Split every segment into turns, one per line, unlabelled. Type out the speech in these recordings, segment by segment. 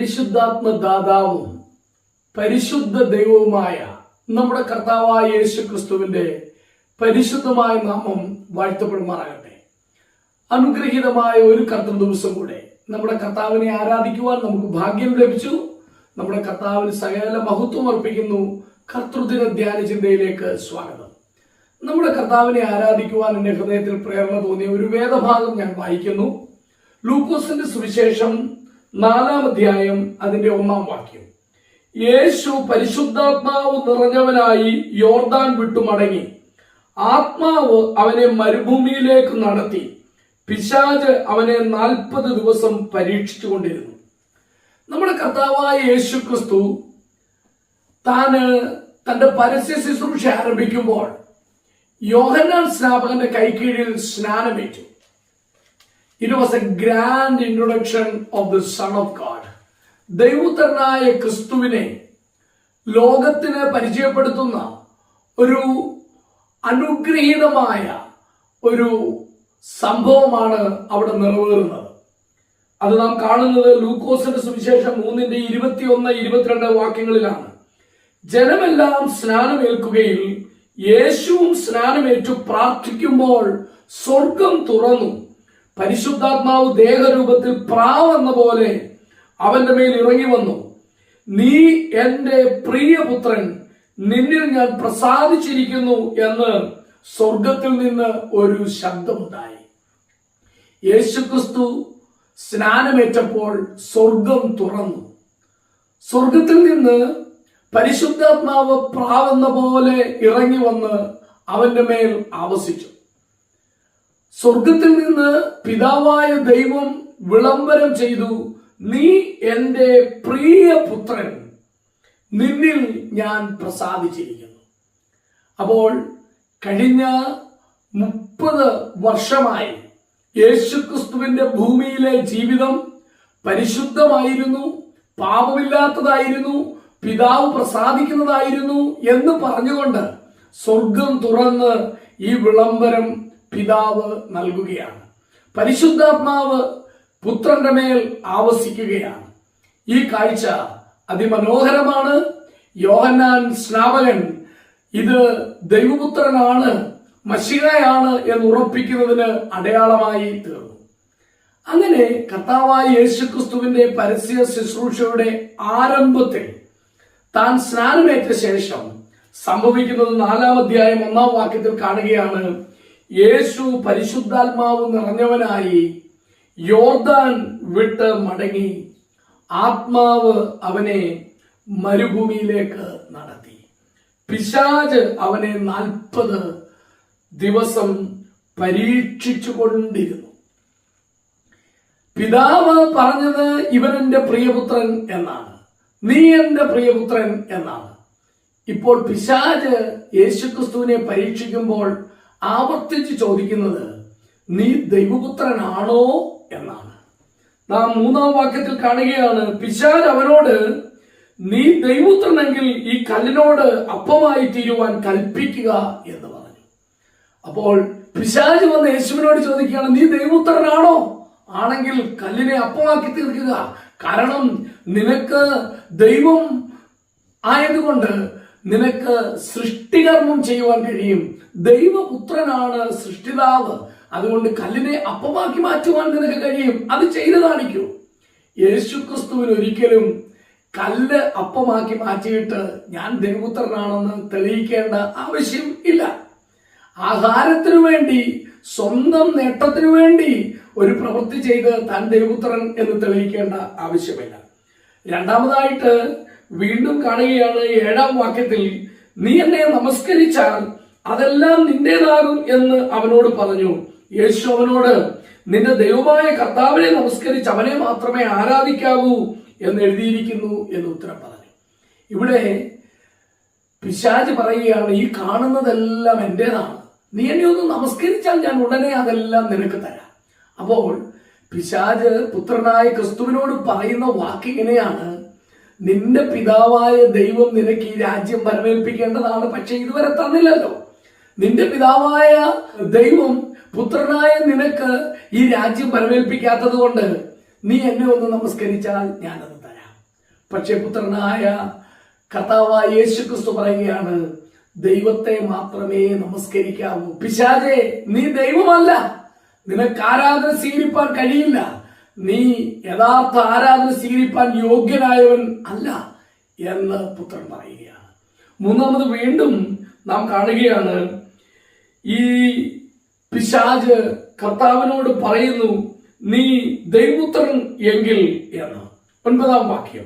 പരിശുദ്ധാത്മ ദാതാവും പരിശുദ്ധ ദൈവവുമായ നമ്മുടെ കർത്താവായ യേശു ക്രിസ്തുവിന്റെ പരിശുദ്ധമായ നാമം വാഴ്ത്തപ്പെടുമാറാകട്ടെ. അനുഗ്രഹീതമായ ഒരു കർത്തൃ ദിവസം കൂടെ നമ്മുടെ കർത്താവിനെ ആരാധിക്കുവാൻ നമുക്ക് ഭാഗ്യം ലഭിച്ചു. നമ്മുടെ കർത്താവിന് സകല മഹത്വം അർപ്പിക്കുന്നു. കർത്തൃദിന ധ്യാന ചിന്തയിലേക്ക് സ്വാഗതം. നമ്മുടെ കർത്താവിനെ ആരാധിക്കുവാൻ എന്റെ ഹൃദയത്തിൽ പ്രേരണ തോന്നിയ ഒരു വേദഭാഗം ഞാൻ വായിക്കുന്നു. ലൂക്കോസിന്റെ സുവിശേഷം നാലാം അധ്യായം അതിന്റെ ഒന്നാം വാക്യം. യേശു പരിശുദ്ധാത്മാവ് നിറഞ്ഞവനായി യോർദാൻ വിട്ടു മടങ്ങി ആത്മാവ് അവനെ മരുഭൂമിയിലേക്ക് നടത്തി. പിശാജ് അവനെ നാൽപ്പത് ദിവസം പരീക്ഷിച്ചു കൊണ്ടിരുന്നു നമ്മുടെ കർത്താവായ യേശു ക്രിസ്തു താന് തന്റെ പരസ്യ ശുശ്രൂഷ ആരംഭിക്കുമ്പോൾ യോഹന്നാൻ സ്നാപകന്റെ കൈക്കീഴിൽ സ്നാനമേറ്റു. It was a grand introduction of the son of God ദൈവത്തനായ ക്രിസ്തുവിനെ ലോകത്തിന് പരിചയപ്പെടുത്തുന്ന ഒരു അനുഗ്രഹീതമായ ഒരു സംഭവമാണ് അവിടെ നിറവേറുന്നത്. അത് നാം കാണുന്നത് ലൂക്കോസിന്റെ സുവിശേഷം മൂന്നിന്റെ ഇരുപത്തിയൊന്ന് ഇരുപത്തിരണ്ട് വാക്യങ്ങളിലാണ്. ജനമെല്ലാം സ്നാനമേൽക്കുകയിൽ യേശുവും സ്നാനമേറ്റു പ്രാർത്ഥിക്കുമ്പോൾ സ്വർഗം തുറന്നു. പരിശുദ്ധാത്മാവ് ദേഹരൂപത്തിൽ പ്രാവെന്ന പോലെ അവന്റെ മേൽ ഇറങ്ങി വന്നു. നീ എന്റെ പ്രിയപുത്രൻ നിന്നിൽ ഞാൻ പ്രസാദിച്ചിരിക്കുന്നു എന്ന് സ്വർഗത്തിൽ നിന്ന് ഒരു ശബ്ദമുണ്ടായി. യേശുക്രിസ്തു സ്നാനമേറ്റപ്പോൾ സ്വർഗം തുറന്നു. സ്വർഗത്തിൽ നിന്ന് പരിശുദ്ധാത്മാവ് പ്രാവെന്ന പോലെ ഇറങ്ങി വന്ന് അവന്റെ മേൽ ആവസിച്ചു. സ്വർഗത്തിൽ നിന്ന് പിതാവായ ദൈവം വിളംബരം ചെയ്തു നീ എന്റെ പ്രിയ പുത്രൻ നിന്നിൽ ഞാൻ പ്രസാദിച്ചിരിക്കുന്നു. അപ്പോൾ കഴിഞ്ഞ മുപ്പത് വർഷമായി യേശുക്രിസ്തുവിന്റെ ഭൂമിയിലെ ജീവിതം പരിശുദ്ധമായിരുന്നു പാപമില്ലാത്തതായിരുന്നു പിതാവ് പ്രസാദിക്കുന്നതായിരുന്നു എന്ന് പറഞ്ഞുകൊണ്ട് സ്വർഗം തുറന്ന് ഈ വിളംബരം പിതാവ് നൽകുകയാണ്. പരിശുദ്ധാത്മാവ് പുത്രന്റെ മേൽ ആവസിക്കുകയാണ്. ഈ കാഴ്ച അതിമനോഹരമാണ്. യോഹന്നാൻ സ്നാപകൻ ഇത് ദൈവപുത്രനാണ് മഷികയാണ് എന്ന് ഉറപ്പിക്കുന്നതിന് അടയാളമായി തീർന്നു. അങ്ങനെ കർത്താവായ യേശുക്രിസ്തുവിന്റെ പരസ്യ ശുശ്രൂഷയുടെ ആരംഭത്തിൽ താൻ സ്നാനമേറ്റ ശേഷം സംഭവിക്കുന്നത് നാലാം അധ്യായം ഒന്നാം വാക്യത്തിൽ കാണുകയാണ്. യേശു പരിശുദ്ധാത്മാവ് നിറഞ്ഞവനായി യോർദാൻ വിട്ട് മടങ്ങി ആത്മാവ് അവനെ മരുഭൂമിയിലേക്ക് നടത്തി. പിശാജ് അവനെ നാൽപ്പത് ദിവസം പരീക്ഷിച്ചു കൊണ്ടിരുന്നു പിതാവ് പറഞ്ഞത് ഇവൻ എന്റെ പ്രിയപുത്രൻ എന്നാണ്. നീ എന്റെ പ്രിയപുത്രൻ എന്നാണ്. ഇപ്പോൾ പിശാജ് യേശുക്രിസ്തുവിനെ പരീക്ഷിക്കുമ്പോൾ ആവർത്തിച്ച് ചോദിക്കുന്നത് നീ ദൈവപുത്രനാണോ? എന്നാണ്. നാം മൂന്നാം വാക്യത്തിൽ കാണുകയാണ് പിശാൻ അവനോട് നീ ദൈവപുത്രനെങ്കിൽ ഈ കല്ലിനോട് അപ്പമായി തീരുവാൻ കൽപ്പിക്കുക എന്ന് പറഞ്ഞു. അപ്പോൾ പിശാജ് വന്ന് യേശുവിനോട് ചോദിക്കുകയാണ് നീ ദൈവപുത്രനാണോ? ആണെങ്കിൽ കല്ലിനെ അപ്പമാക്കി തീർക്കുക. കാരണം നിനക്ക് ദൈവം ആയതുകൊണ്ട് നിനക്ക് സൃഷ്ടികർമ്മം ചെയ്യുവാൻ കഴിയും. ദൈവപുത്രനാണ് സൃഷ്ടിതാവ്. അതുകൊണ്ട് കല്ലിനെ അപ്പമാക്കി മാറ്റുവാൻ നിനക്ക് കഴിയും. അത് ചെയ്തു കാണിക്കൂ. യേശുക്രിസ്തുവിന് ഒരിക്കലും കല്ല് അപ്പമാക്കി മാറ്റിയിട്ട് ഞാൻ ദൈവപുത്രനാണെന്ന് തെളിയിക്കേണ്ട ആവശ്യം ഇല്ല. ആഹാരത്തിനു വേണ്ടി സ്വന്തം നേട്ടത്തിനു വേണ്ടി ഒരു പ്രവൃത്തി ചെയ്ത് താൻ ദൈവപുത്രൻ എന്ന് തെളിയിക്കേണ്ട ആവശ്യമില്ല. രണ്ടാമതായിട്ട് വീണ്ടും കാണുകയാണ് ഏഴാം വാക്യത്തിൽ നീ എന്നെ നമസ്കരിച്ചാൽ അതെല്ലാം നിന്റേതാകും എന്ന് അവനോട് പറഞ്ഞു. യേശു അവനോട് നിന്റെ ദൈവമായ കർത്താവിനെ നമസ്കരിച്ച് അവനെ മാത്രമേ ആരാധിക്കാവൂ എന്ന് എഴുതിയിരിക്കുന്നു എന്ന് ഉത്തരം പറഞ്ഞു. ഇവിടെ പിശാജ് പറയുകയാണ് ഈ കാണുന്നതെല്ലാം എന്റേതാണ്. നീ എന്നെ ഒന്ന് നമസ്കരിച്ചാൽ ഞാൻ ഉടനെ അതെല്ലാം നിനക്ക് തരാം. അപ്പോൾ പിശാജ് പുത്രനായ ക്രിസ്തുവിനോട് പറയുന്ന വാക്ക് ഇങ്ങനെയാണ് നിന്റെ പിതാവായ ദൈവം നിനക്ക് ഈ രാജ്യം വരവേൽപ്പിക്കേണ്ടതാണ്. പക്ഷെ ഇതുവരെ തന്നില്ലല്ലോ. നിന്റെ പിതാവായ ദൈവം പുത്രനായ നിനക്ക് ഈ രാജ്യം പരമേൽപ്പിക്കാത്തത് കൊണ്ട് നീ എന്നെ ഒന്ന് നമസ്കരിച്ചാൽ ഞാനത് തരാം. പക്ഷെ പുത്രനായ കർത്താവായ യേശു ക്രിസ്തു പറയുകയാണ് ദൈവത്തെ മാത്രമേ നമസ്കരിക്കാവൂ. പിശാചെ നീ ദൈവമല്ല. നിനക്ക് ആരാധന സ്വീകരിപ്പാൻ കഴിയില്ല. നീ യഥാർത്ഥ ആരാധന സ്വീകരിപ്പാൻ യോഗ്യനായവൻ അല്ല എന്ന് പുത്രൻ പറയുകയാണ്. മൂന്നാമത് വീണ്ടും നാം കാണുകയാണ് ഈ പിശാജ് കർത്താവിനോട് പറയുന്നു നീ ദൈവപുത്രൻ എങ്കിൽ എന്ന്. ഒൻപതാം വാക്യം.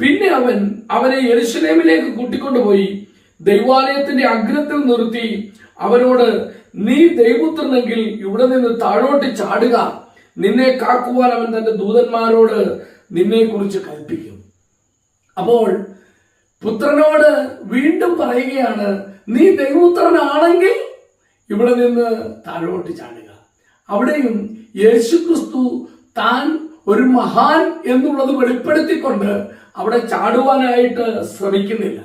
പിന്നെ അവൻ അവനെ യെരുശലേമിലേക്ക് കൂട്ടിക്കൊണ്ടുപോയി ദൈവാലയത്തിന്റെ അഗ്രത്തിൽ നിർത്തി അവനോട് നീ ദൈവപുത്രനെങ്കിൽ ഇവിടെ നിന്ന് താഴോട്ട് ചാടുക. നിന്നെ കാക്കുവാൻ അവൻ തന്റെ ദൂതന്മാരോട് നിന്നെ കുറിച്ച് കൽപ്പിക്കും. അപ്പോൾ പുത്രനോട് വീണ്ടും പറയുകയാണ് നീ ദൈവപുത്രനാണെങ്കിൽ ഇവിടെ നിന്ന് താഴോട്ട് ചാടുക. അവിടെയും യേശുക്രിസ്തു താൻ ഒരു മഹാൻ എന്നുള്ളത് വെളിപ്പെടുത്തിക്കൊണ്ട് അവിടെ ചാടുവാനായിട്ട് ശ്രമിക്കുന്നില്ല.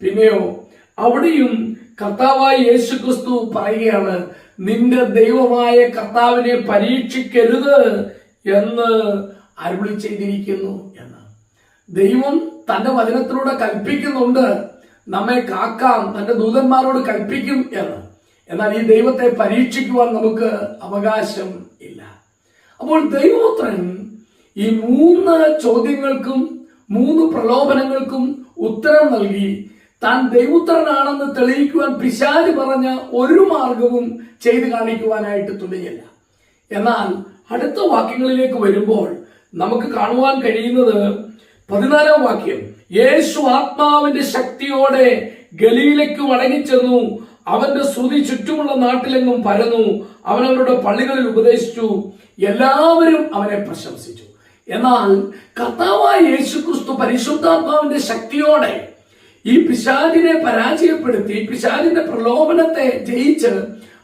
പിന്നെയോ അവിടെയും കർത്താവായ യേശുക്രിസ്തു പറയുകയാണ് നിന്റെ ദൈവമായ കർത്താവിനെ പരീക്ഷിക്കരുത് എന്ന് അരുളി ചെയ്തിരിക്കുന്നു എന്ന്. ദൈവം തന്റെ വചനത്തിലൂടെ കൽപ്പിക്കുന്നുണ്ട് നമ്മെ കാക്കാം തന്റെ ദൂതന്മാരോട് കൽപ്പിക്കും എന്ന്. എന്നാൽ ഈ ദൈവത്തെ പരീക്ഷിക്കുവാൻ നമുക്ക് അവകാശം ഇല്ല. അപ്പോൾ ദൈവപുത്രൻ ഈ മൂന്ന് ചോദ്യങ്ങൾക്കും മൂന്ന് പ്രലോഭനങ്ങൾക്കും ഉത്തരം നൽകി താൻ ദൈവപുത്രനാണെന്ന് തെളിയിക്കുവാൻ പിശാജ് പറഞ്ഞ ഒരു മാർഗവും ചെയ്തു കാണിക്കുവാനായിട്ട് തുനിഞ്ഞില്ല. എന്നാൽ അടുത്ത വാക്യങ്ങളിലേക്ക് വരുമ്പോൾ നമുക്ക് കാണുവാൻ കഴിയുന്നത് പതിനാലാം വാക്യം യേശു ആത്മാവിന്റെ ശക്തിയോടെ ഗലീലയ്ക്ക് മടങ്ങിച്ചെന്നു അവന്റെ ശ്രുതി ചുറ്റുമുള്ള നാട്ടിലെങ്ങും പരന്നു. അവൻ അവരുടെ പള്ളികളിൽ ഉപദേശിച്ചു. എല്ലാവരും അവനെ പ്രശംസിച്ചു. എന്നാൽ കർത്താവായ യേശുക്രിസ്തു പരിശുദ്ധാത്മാവിന്റെ ശക്തിയോടെ ഈ പിശാചിനെ പരാജയപ്പെടുത്തി പിശാചിന്റെ പ്രലോഭനത്തെ ജയിച്ച്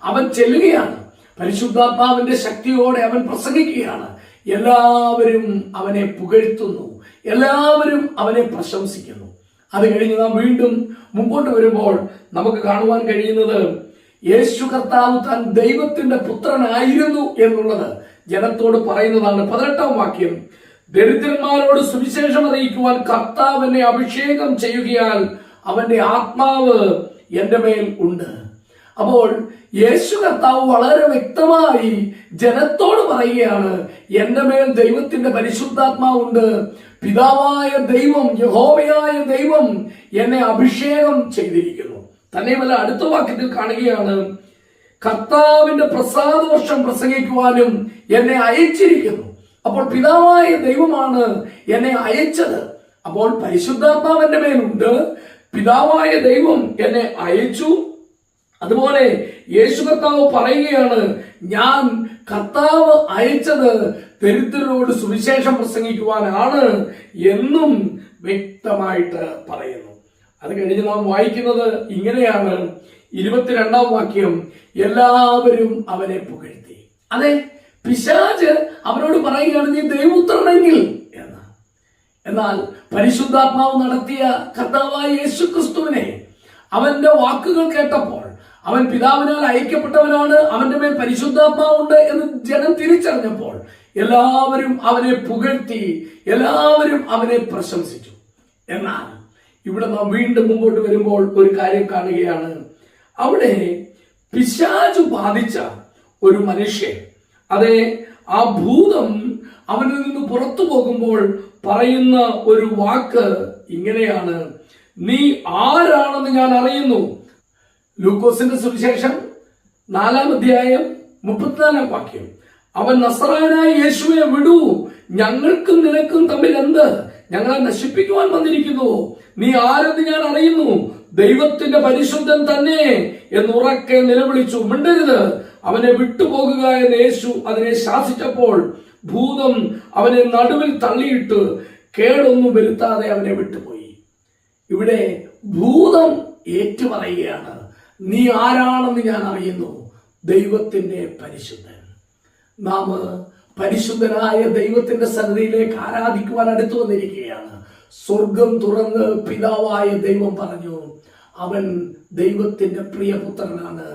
അവൻ ചെല്ലുകയാണ്. പരിശുദ്ധാത്മാവിന്റെ ശക്തിയോടെ അവൻ പ്രസംഗിക്കുകയാണ്. എല്ലാവരും അവനെ പുകഴ്ത്തുന്നു. എല്ലാവരും അവനെ പ്രശംസിക്കുന്നു. അത് കഴിഞ്ഞ് നാം വീണ്ടും മുമ്പോട്ട് വരുമ്പോൾ നമുക്ക് കാണുവാൻ കഴിയുന്നത് യേശു കർത്താവ് താൻ ദൈവത്തിന്റെ പുത്രനായിരുന്നു എന്നുള്ളത്. ജനത്തോട് പറയുന്നതാണ് പതിനെട്ടാം വാക്യം. ദരിദ്രന്മാരോട് സുവിശേഷം അറിയിക്കുവാൻ കർത്താവ് എന്നെ അഭിഷേകം ചെയ്യുകയാൽ അവന്റെ ആത്മാവ് എന്റെ മേൽ ഉണ്ട്. അപ്പോൾ യേശു കർത്താവ് വളരെ വ്യക്തമായി ജനത്തോട് പറയുകയാണ് എന്റെ മേൽ ദൈവത്തിന്റെ പരിശുദ്ധാത്മാവുണ്ട് പിതാവായ ദൈവം യഹോവയായ ദൈവം എന്നെ അഭിഷേകം ചെയ്തിരിക്കുന്നു. തന്നെയുമല്ല അടുത്ത വാക്യത്തിൽ കാണുകയാണ് കർത്താവിന്റെ പ്രസാദവർഷം പ്രസംഗിക്കുവാനും എന്നെ അയച്ചിരിക്കുന്നു. അപ്പോൾ പിതാവായ ദൈവമാണ് എന്നെ അയച്ചത്. അപ്പോൾ പരിശുദ്ധാത്മാവന്റെ മേലുണ്ട്. പിതാവായ ദൈവം എന്നെ അയച്ചു. അതുപോലെ യേശു കർത്താവ് പറയുകയാണ് ഞാൻ കർത്താവ് അയച്ചത് ദരിദ്രരോട് സുവിശേഷം പ്രസംഗിക്കുവാനാണ് എന്നും വ്യക്തമായിട്ട് പറയുന്നു. അത് കഴിഞ്ഞ് നാം വായിക്കുന്നത് ഇങ്ങനെയാണ്. ഇരുപത്തിരണ്ടാം വാക്യം എല്ലാവരും അവനെ പുകഴ്ത്തി. അതെ പിശാജ് അവരോട് പറയുകയാണ് നീ ദൈവപുത്രനെങ്കിൽ എന്ന്. എന്നാൽ പരിശുദ്ധാത്മാവ് നടത്തിയ കർത്താവായ യേശു ക്രിസ്തുവിനെ അവന്റെ വാക്കുകൾ കേട്ടപ്പോൾ അവൻ പിതാവിനാൽ അയക്കപ്പെട്ടവനാണ് അവന്റെ മേൽ പരിശുദ്ധാത്മാവുണ്ട് എന്ന് ജനം തിരിച്ചറിഞ്ഞപ്പോൾ എല്ലാവരും അവനെ പുകഴ്ത്തി എല്ലാവരും അവനെ പ്രശംസിച്ചു. എന്നാൽ ഇവിടെ നാം വീണ്ടും മുമ്പോട്ട് വരുമ്പോൾ ഒരു കാര്യം കാണുകയാണ്. അവിടെ പിശാചു ബാധിച്ച ഒരു മനുഷ്യൻ അതെ ആ ഭൂതം അവനിൽ നിന്ന് പുറത്തു പോകുമ്പോൾ പറയുന്ന ഒരു വാക്ക് ഇങ്ങനെയാണ്. നീ ആരാണെന്ന് ഞാൻ അറിയുന്നു. ലൂക്കോസിന്റെ സുവിശേഷം നാലാം അധ്യായം മുപ്പത്തിനാലാം വാക്യം. അവൻ നസറാനായ യേശുവെ വിടൂ. ഞങ്ങൾക്കും നിനക്കും തമ്മിൽ എന്ത്? ഞങ്ങളെ നശിപ്പിക്കുവാൻ വന്നിരിക്കുന്നു. നീ ആരെന്ന് ഞാൻ അറിയുന്നു? ദൈവത്തിന്റെ പരിശുദ്ധൻ തന്നെ എന്ന് ഉറക്കെ നിലവിളിച്ചു. മിണ്ടരുത്. അവനെ വിട്ടുപോകുക എന്ന് യേശു അതിനെ ശാസിച്ചപ്പോൾ ഭൂതം അവനെ നടുവിൽ തള്ളിയിട്ട് കേടൊന്നും വരുത്താതെ അവനെ വിട്ടുപോയി. ഇവിടെ ഭൂതം ഏറ്റുപറയുകയാണ്. നീ ആരാണെന്ന് ഞാൻ അറിയുന്നു? ദൈവത്തിന്റെ പരിശുദ്ധൻ. നാം പരിശുദ്ധനായ ദൈവത്തിന്റെ സന്നിധിയിലേക്ക് ആരാധിക്കുവാൻ അടുത്തു വന്നിരിക്കുകയാണ്. സ്വർഗം തുറന്ന് പിതാവായ ദൈവം പറഞ്ഞു അവൻ ദൈവത്തിന്റെ പ്രിയപുത്രനാണ്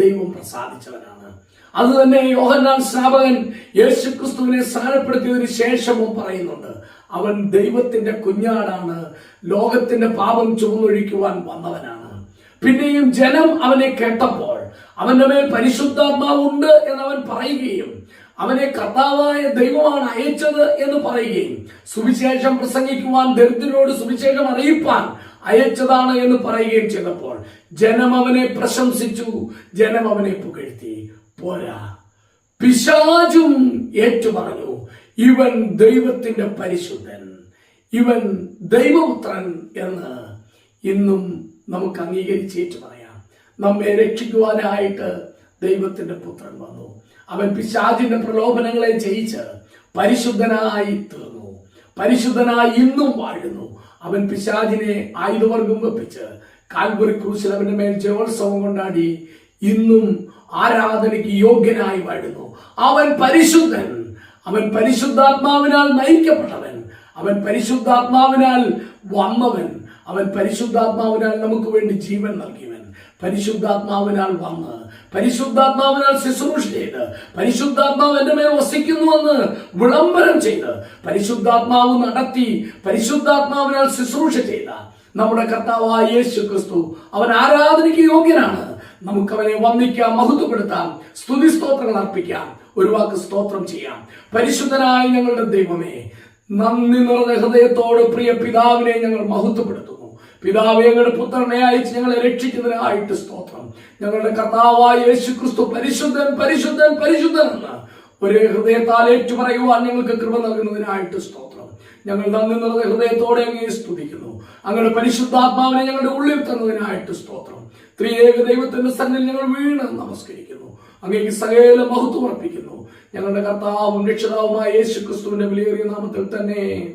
ദൈവം പ്രസാദിച്ചവനാണ്. അത് തന്നെ യോഹന്നാൻ സ്നാപകൻ യേശു ക്രിസ്തുവിനെ സ്ഥാനപ്പെടുത്തിയതിനു ശേഷവും പറയുന്നുണ്ട് അവൻ ദൈവത്തിന്റെ കുഞ്ഞാടാണ് ലോകത്തിന്റെ പാപം ചുമന്നൊഴിക്കുവാൻ വന്നവനാണ്. പിന്നെയും ജനം അവനെ കേട്ടപ്പോൾ അവന്റെ മേൽ പരിശുദ്ധാത്മാവുണ്ട് എന്ന് അവൻ പറയുകയും അവനെ കർത്താവായ ദൈവമാണ് അയച്ചത് എന്ന് പറയുകയും സുവിശേഷം പ്രസംഗിക്കുവാൻ ദരിദ്രരോട് സുവിശേഷം അറിയിപ്പാൻ അയച്ചതാണ് എന്ന് പറയുകയും ചെയ്തപ്പോൾ ജനം അവനെ പ്രശംസിച്ചു ജനം അവനെ പുകഴ്ത്തി. പോരാ. പിശാചും ഏറ്റുപറഞ്ഞു ഇവൻ ദൈവത്തിന്റെ പരിശുദ്ധൻ ഇവൻ ദൈവപുത്രൻ എന്ന് ഇന്നും നമുക്ക് അംഗീകരിച്ചേറ്റു പറയാം നമ്മെ രക്ഷിക്കുവാനായിട്ട് ദൈവത്തിന്റെ പുത്രൻ വന്നു. അവൻ പിശാചിന്റെ പ്രലോഭനങ്ങളെ ജയിച്ച് പരിശുദ്ധനായി തീർന്നു. പരിശുദ്ധനായി ഇന്നും വാഴുന്നു. അവൻ പിശാചിനെ ആയുധവർഗം വെപ്പിച്ച് കാൽവറി ക്രൂശിൽ അവന്റെ മേൽ ജയോത്സവം കൊണ്ടാടി ഇന്നും ആരാധനയ്ക്ക് യോഗ്യനായി വാഴുന്നു. അവൻ പരിശുദ്ധൻ. അവൻ പരിശുദ്ധാത്മാവിനാൽ നയിക്കപ്പെട്ടവൻ അവൻ പരിശുദ്ധാത്മാവിനാൽ വന്നവൻ. അവൻ പരിശുദ്ധാത്മാവിനാൽ നമുക്ക് വേണ്ടി ജീവൻ നൽകിയവൻ. പരിശുദ്ധാത്മാവിനാൽ വന്ന് പരിശുദ്ധാത്മാവിനാൽ ശുശ്രൂഷ ചെയ്ത് പരിശുദ്ധാത്മാവ് എന്റെ മേൽ വസിക്കുന്നുവെന്ന് വിളംബരം ചെയ്ത് പരിശുദ്ധാത്മാവ് നടത്തി പരിശുദ്ധാത്മാവിനാൽ ശുശ്രൂഷ ചെയ്ത നമ്മുടെ കർത്താവായ യേശു ക്രിസ്തു അവൻ ആരാധനയ്ക്ക് യോഗ്യനാണ്. നമുക്ക് അവനെ വന്ദിക്കാം മഹത്വപ്പെടുത്താം സ്തുതി സ്തോത്രങ്ങൾ അർപ്പിക്കാം ഒരു വാക്ക് സ്തോത്രം ചെയ്യാം. പരിശുദ്ധനായ ഞങ്ങളുടെ ദൈവമേ നന്ദി നിറഞ്ഞ ഹൃദയത്തോട് പ്രിയ പിതാവിനെ ഞങ്ങൾ മഹത്വപ്പെടുത്തുന്നു. പിതാവെ ഞങ്ങളുടെ പുത്രനെ അയച്ച് ഞങ്ങളെ രക്ഷിക്കുന്നതിനായിട്ട് സ്തോത്രം. ഞങ്ങളുടെ കർത്താവായ യേശു ക്രിസ്തു പരിശുദ്ധൻ പരിശുദ്ധൻ പരിശുദ്ധൻ എന്ന് ഒരു ഹൃദയത്താൽ ഏറ്റു പറയുവാൻ ഞങ്ങൾക്ക് കൃപ നൽകുന്നതിനായിട്ട് സ്തോത്രം. ഞങ്ങൾ നന്ദി നിറഞ്ഞ ഹൃദയത്തോടെ അങ്ങേ സ്തുതിക്കുന്നു. അങ്ങനെ പരിശുദ്ധാത്മാവിനെ ഞങ്ങളുടെ ഉള്ളിൽ തന്നതിനായിട്ട് സ്തോത്രം. ത്രിയേക ദൈവത്തിന്റെ സന്നിൽ ഞങ്ങൾ വീണ് നമസ്കരിക്കുന്നു. അങ്ങേക്ക് സകല മഹത്വം അർപ്പിക്കുന്നു. ഞങ്ങളുടെ കർത്താവും രക്ഷിതാവുമായ യേശു ക്രിസ്തുവിന്റെ വിലയേറിയ നാമത്തിൽ തന്നെ